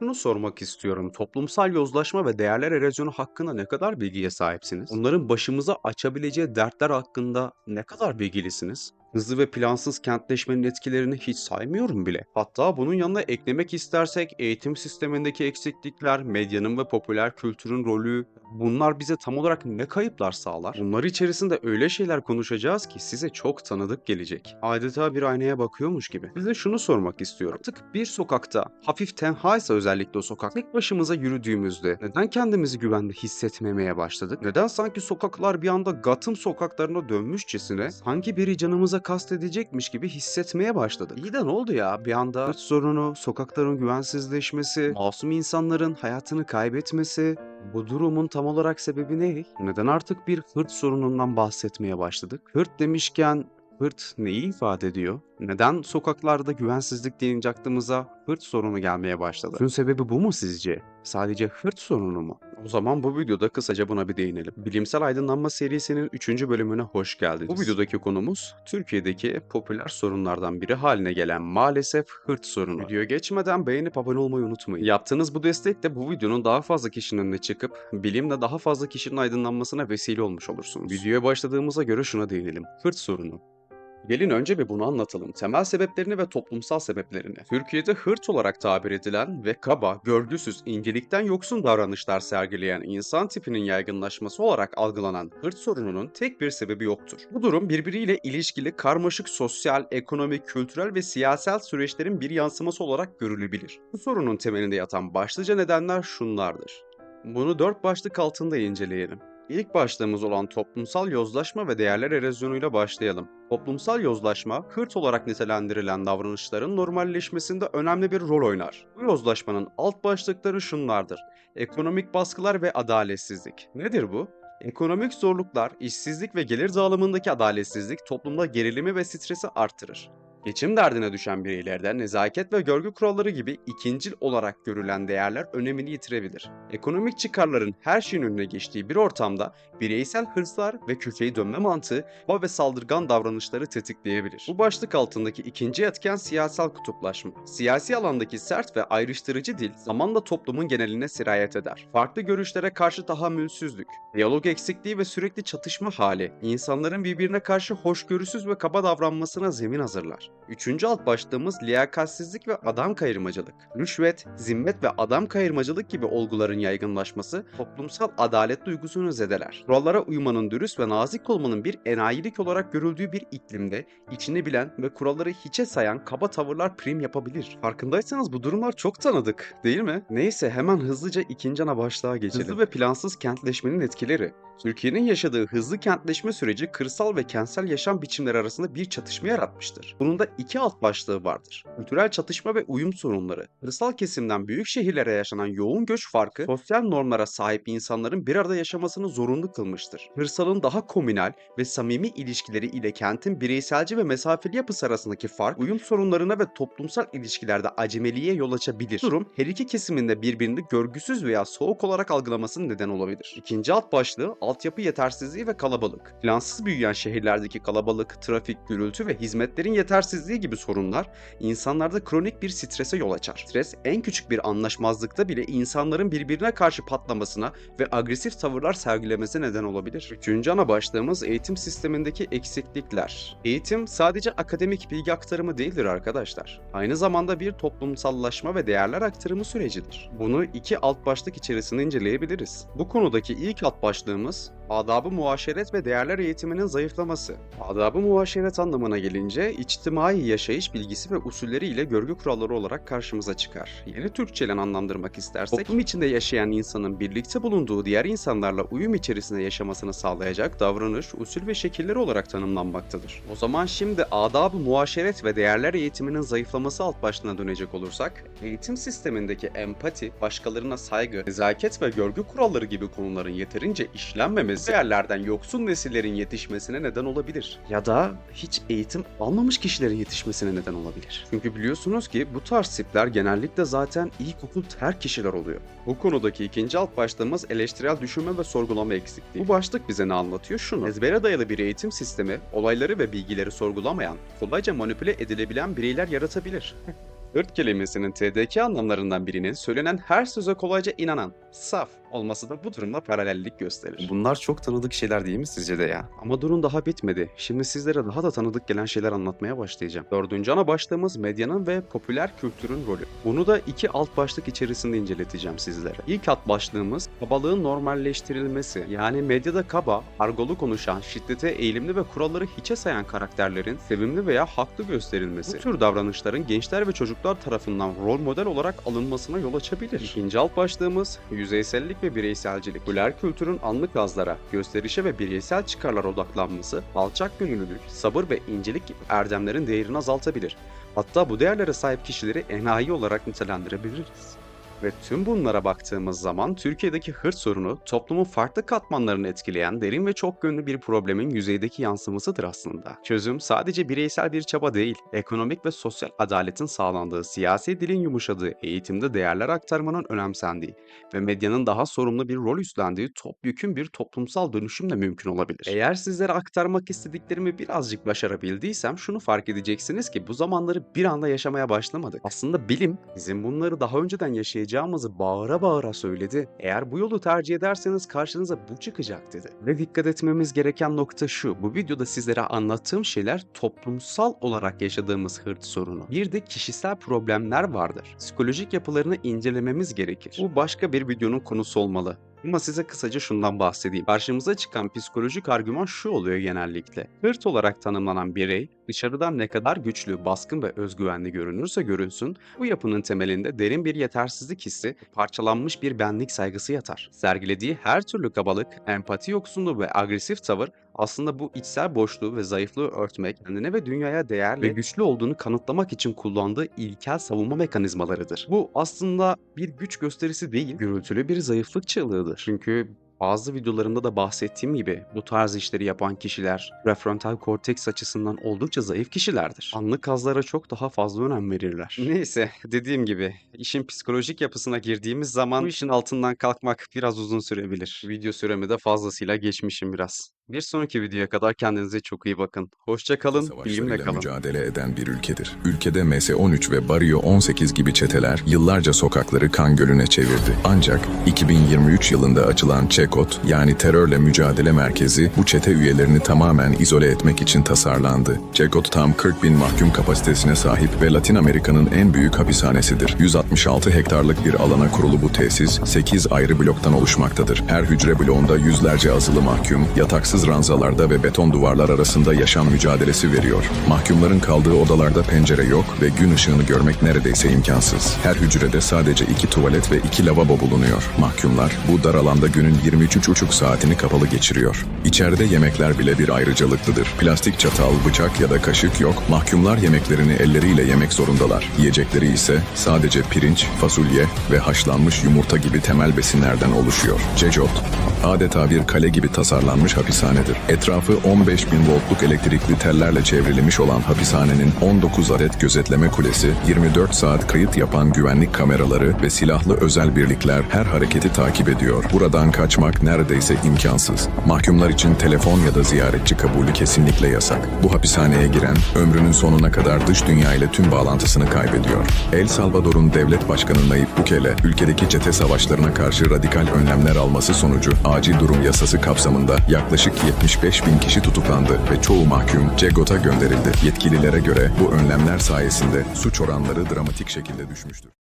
Şunu sormak istiyorum. Toplumsal yozlaşma ve değerler erozyonu hakkında ne kadar bilgiye sahipsiniz? Onların başımıza açabileceği dertler hakkında ne kadar bilgilisiniz? Hızlı ve plansız kentleşmenin etkilerini hiç saymıyorum bile. Hatta bunun yanına eklemek istersek eğitim sistemindeki eksiklikler, medyanın ve popüler kültürün rolü, bunlar bize tam olarak ne kayıplar sağlar? Bunlar içerisinde öyle şeyler konuşacağız ki size çok tanıdık gelecek. Adeta bir aynaya bakıyormuş gibi. Size şunu sormak istiyorum. Artık bir sokakta, hafif tenhaysa özellikle o sokak, tek başımıza yürüdüğümüzde neden kendimizi güvende hissetmemeye başladık? Neden sanki sokaklar bir anda Gotham sokaklarına dönmüşçesine, sanki biri canımıza kastedecekmiş gibi hissetmeye başladık? İyi de ne oldu ya? Bir anda hırs sorunu, sokakların güvensizleşmesi, masum insanların hayatını kaybetmesi, bu durumun tam olarak sebebi ne? Neden artık bir hırt sorunundan bahsetmeye başladık? Hırt demişken hırt neyi ifade ediyor? Neden sokaklarda güvensizlik deyince aklımıza hırt sorunu gelmeye başladı? Bunun sebebi bu mu sizce? Sadece hırt sorunu mu? O zaman bu videoda kısaca buna bir değinelim. Bilimsel Aydınlanma serisinin 3. bölümüne hoş geldiniz. Bu videodaki konumuz Türkiye'deki popüler sorunlardan biri haline gelen maalesef hırt sorunu. Videoya geçmeden beğenip abone olmayı unutmayın. Yaptığınız bu destek de bu videonun daha fazla kişinin önüne çıkıp bilimle daha fazla kişinin aydınlanmasına vesile olmuş olursunuz. Videoya başladığımıza göre şuna değinelim. Hırt sorunu. Gelin önce bir bunu anlatalım. Temel sebeplerini ve toplumsal sebeplerini. Türkiye'de hırt olarak tabir edilen ve kaba, görgüsüz, incelikten yoksun davranışlar sergileyen insan tipinin yaygınlaşması olarak algılanan hırt sorununun tek bir sebebi yoktur. Bu durum birbiriyle ilişkili karmaşık sosyal, ekonomik, kültürel ve siyasal süreçlerin bir yansıması olarak görülebilir. Bu sorunun temelinde yatan başlıca nedenler şunlardır. Bunu dört başlık altında inceleyelim. İlk başlığımız olan toplumsal yozlaşma ve değerler erozyonuyla başlayalım. Toplumsal yozlaşma, hırt olarak nitelendirilen davranışların normalleşmesinde önemli bir rol oynar. Bu yozlaşmanın alt başlıkları şunlardır. Ekonomik baskılar ve adaletsizlik. Nedir bu? Ekonomik zorluklar, işsizlik ve gelir dağılımındaki adaletsizlik toplumda gerilimi ve stresi artırır. Geçim derdine düşen bireylerden nezaket ve görgü kuralları gibi ikincil olarak görülen değerler önemini yitirebilir. Ekonomik çıkarların her şeyin önüne geçtiği bir ortamda bireysel hırslar ve köşeyi dönme mantığı kaba ve saldırgan davranışları tetikleyebilir. Bu başlık altındaki ikinci etken siyasal kutuplaşma. Siyasi alandaki sert ve ayrıştırıcı dil zamanla toplumun geneline sirayet eder. Farklı görüşlere karşı tahammülsüzlük, diyalog eksikliği ve sürekli çatışma hali insanların birbirine karşı hoşgörüsüz ve kaba davranmasına zemin hazırlar. Üçüncü alt başlığımız liyakatsizlik ve adam kayırmacılık. Rüşvet, zimmet ve adam kayırmacılık gibi olguların yaygınlaşması toplumsal adalet duygusunu zedeler. Kurallara uymanın dürüst ve nazik olmanın bir enayilik olarak görüldüğü bir iklimde içini bilen ve kuralları hiçe sayan kaba tavırlar prim yapabilir. Farkındaysanız bu durumlar çok tanıdık değil mi? Neyse hemen hızlıca ikinci ana başlığa geçelim. Hızlı ve plansız kentleşmenin etkileri. Türkiye'nin yaşadığı hızlı kentleşme süreci kırsal ve kentsel yaşam biçimleri arasında bir çatışma yaratmıştır. Bunun da iki alt başlığı vardır. Kültürel çatışma ve uyum sorunları. Kırsal kesimden büyük şehirlere yaşanan yoğun göç farkı sosyal normlara sahip insanların bir arada yaşamasını zorunlu kılmıştır. Kırsalın daha komünal ve samimi ilişkileri ile kentin bireyselci ve mesafeli yapısı arasındaki fark uyum sorunlarına ve toplumsal ilişkilerde acemiliğe yol açabilir. Durum her iki kesiminde birbirini görgüsüz veya soğuk olarak algılamasının neden olabilir. İkinci alt başlığı altyapı yetersizliği ve kalabalık. Plansız büyüyen şehirlerdeki kalabalık, trafik, gürültü ve hizmetlerin yetersizliği gibi sorunlar insanlarda kronik bir strese yol açar. Stres en küçük bir anlaşmazlıkta bile insanların birbirine karşı patlamasına ve agresif tavırlar sergilemesine neden olabilir. Üçüncü ana başlığımız eğitim sistemindeki eksiklikler. Eğitim sadece akademik bilgi aktarımı değildir arkadaşlar. Aynı zamanda bir toplumsallaşma ve değerler aktarımı sürecidir. Bunu iki alt başlık içerisinde inceleyebiliriz. Bu konudaki ilk alt başlığımız adabı muaşeret ve değerler eğitiminin zayıflaması. Adabı muaşeret anlamına gelince içtimai yaşayış bilgisi ve usulleri ile görgü kuralları olarak karşımıza çıkar. Yeni Türkçe'yle anlamlandırmak istersek, toplum içinde yaşayan insanın birlikte bulunduğu diğer insanlarla uyum içerisinde yaşamasını sağlayacak davranış, usul ve şekilleri olarak tanımlanmaktadır. O zaman şimdi adab-ı muaşeret ve değerler eğitiminin zayıflaması alt başlığına dönecek olursak, eğitim sistemindeki empati, başkalarına saygı, nezaket ve görgü kuralları gibi konuların yeterince işlenmemesi, değerlerden yoksun nesillerin yetişmesine neden olabilir. Ya da hiç eğitim almamış kişilerin yetişmesine neden olabilir. Çünkü biliyorsunuz ki bu tarz tipler genellikle zaten ilkokul terk kişiler oluyor. Bu konudaki ikinci alt başlığımız eleştirel düşünme ve sorgulama eksikliği. Bu başlık bize ne anlatıyor? Şunu. Ezbere dayalı bir eğitim sistemi, olayları ve bilgileri sorgulamayan, kolayca manipüle edilebilen bireyler yaratabilir. Hırt kelimesinin TDK anlamlarından birinin söylenen her söze kolayca inanan, saf olması da bu durumla paralellik gösterir. Bunlar çok tanıdık şeyler değil mi sizce de ya? Ama durun daha bitmedi. Şimdi sizlere daha da tanıdık gelen şeyler anlatmaya başlayacağım. Dördüncü ana başlığımız medyanın ve popüler kültürün rolü. Bunu da iki alt başlık içerisinde inceleteceğim sizlere. İlk alt başlığımız kabalığın normalleştirilmesi. Yani medyada kaba, argolu konuşan, şiddete eğilimli ve kuralları hiçe sayan karakterlerin sevimli veya haklı gösterilmesi. Bu tür davranışların gençler ve çocuklar tarafından rol model olarak alınmasına yol açabilir. İkinci alt başlığımız yüzeysellik ve bireyselcilik. Popüler kültürün anlık gazlara, gösterişe ve bireysel çıkarlara odaklanması, alçak gönüllülük, sabır ve incelik gibi erdemlerin değerini azaltabilir. Hatta bu değerlere sahip kişileri enayi olarak nitelendirebiliriz. Ve tüm bunlara baktığımız zaman Türkiye'deki hırs sorunu toplumun farklı katmanlarını etkileyen derin ve çok yönlü bir problemin yüzeydeki yansımasıdır aslında. Çözüm sadece bireysel bir çaba değil, ekonomik ve sosyal adaletin sağlandığı, siyasi dilin yumuşadığı, eğitimde değerler aktarmanın önemsendiği ve medyanın daha sorumlu bir rol üstlendiği topyekün bir toplumsal dönüşümle mümkün olabilir. Eğer sizlere aktarmak istediklerimi birazcık başarabildiysem şunu fark edeceksiniz ki bu zamanları bir anda yaşamaya başlamadık. Aslında bilim bizim bunları daha önceden yaşayacağımızı bağıra bağıra söyledi. Eğer bu yolu tercih ederseniz karşınıza bu çıkacak dedi. Ve dikkat etmemiz gereken nokta şu. Bu videoda sizlere anlattığım şeyler toplumsal olarak yaşadığımız hırt sorunu. Bir de kişisel problemler vardır. Psikolojik yapılarını incelememiz gerekir. Bu başka bir videonun konusu olmalı. Ama size kısaca şundan bahsedeyim. Karşımıza çıkan psikolojik argüman şu oluyor genellikle. Hırt olarak tanımlanan birey dışarıdan ne kadar güçlü, baskın ve özgüvenli görünürse görünsün, bu yapının temelinde derin bir yetersizlik hissi, parçalanmış bir benlik saygısı yatar. Sergilediği her türlü kabalık, empati yoksunluğu ve agresif tavır aslında bu içsel boşluğu ve zayıflığı örtmek, kendine ve dünyaya değerli ve güçlü olduğunu kanıtlamak için kullandığı ilkel savunma mekanizmalarıdır. Bu aslında bir güç gösterisi değil, gürültülü bir zayıflık çığlığıdır. Çünkü bazı videolarımda da bahsettiğim gibi bu tarz işleri yapan kişiler prefrontal korteks açısından oldukça zayıf kişilerdir. Anlık hazlara çok daha fazla önem verirler. Neyse dediğim gibi işin psikolojik yapısına girdiğimiz zaman bu işin altından kalkmak biraz uzun sürebilir. Video süremi de fazlasıyla geçmişim biraz. Bir sonraki videoya kadar kendinize çok iyi bakın. Hoşça kalın, bilimle savaşlarıyla kalın. mücadele eden bir ülkedir. Ülkede MS-13 ve Barrio 18 gibi çeteler yıllarca sokakları kan gölüne çevirdi. Ancak 2023 yılında açılan ÇEKOT yani Terörle Mücadele Merkezi bu çete üyelerini tamamen izole etmek için tasarlandı. ÇEKOT tam 40 bin mahkum kapasitesine sahip ve Latin Amerika'nın en büyük hapishanesidir. 166 hektarlık bir alana kurulu bu tesis 8 ayrı bloktan oluşmaktadır. Her hücre bloğunda yüzlerce azılı mahkum, yataksız ranzalarda ve beton duvarlar arasında yaşam mücadelesi veriyor. Mahkumların kaldığı odalarda pencere yok ve gün ışığını görmek neredeyse imkansız. Her hücrede sadece iki tuvalet ve iki lavabo bulunuyor. Mahkumlar bu dar alanda günün 23,5 saatini kapalı geçiriyor. İçeride yemekler bile bir ayrıcalıklıdır. Plastik çatal, bıçak ya da kaşık yok. Mahkumlar yemeklerini elleriyle yemek zorundalar. Yiyecekleri ise sadece pirinç, fasulye ve haşlanmış yumurta gibi temel besinlerden oluşuyor. Cejot, adeta bir kale gibi tasarlanmış hapishanedir. Etrafı 15 bin voltluk elektrikli tellerle çevrilmiş olan hapishanenin 19 adet gözetleme kulesi, 24 saat kayıt yapan güvenlik kameraları ve silahlı özel birlikler her hareketi takip ediyor. Buradan kaçmak neredeyse imkansız. Mahkumlar için telefon ya da ziyaretçi kabulü kesinlikle yasak. Bu hapishaneye giren ömrünün sonuna kadar dış dünya ile tüm bağlantısını kaybediyor. El Salvador'un devlet başkanı Nayib Bukele, ülkedeki çete savaşlarına karşı radikal önlemler alması sonucu acil durum yasası kapsamında yaklaşık 75 bin kişi tutuklandı ve çoğu mahkum CEGOT'a gönderildi. Yetkililere göre bu önlemler sayesinde suç oranları dramatik şekilde düşmüştür.